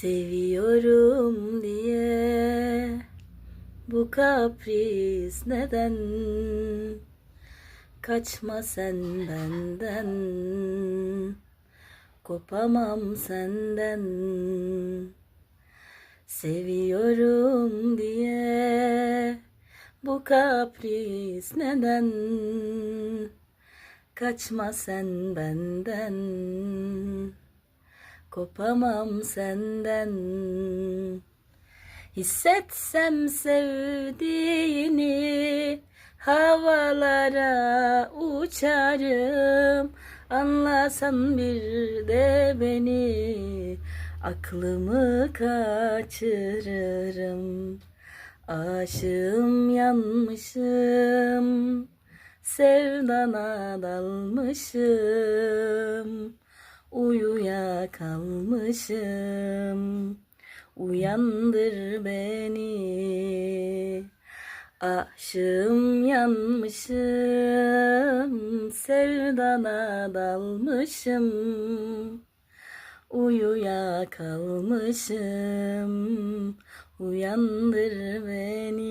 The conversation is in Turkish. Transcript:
Seviyorum diye. Bu kapris neden? Kaçma sen benden. Kopamam senden. Seviyorum diye. Bu kapris neden? Kaçma sen benden Kopamam senden. Hissetsem sevdiğini Havalara uçarım. Anlasan bir de beni Aklımı kaçırırım. Aşığım yanmışım Sevdana dalmışım. Uyuya kalmışım. Uyandır beni. Aşığım yanmışım. Sevdana dalmışım. Uyuya kalmışım. Uyandır beni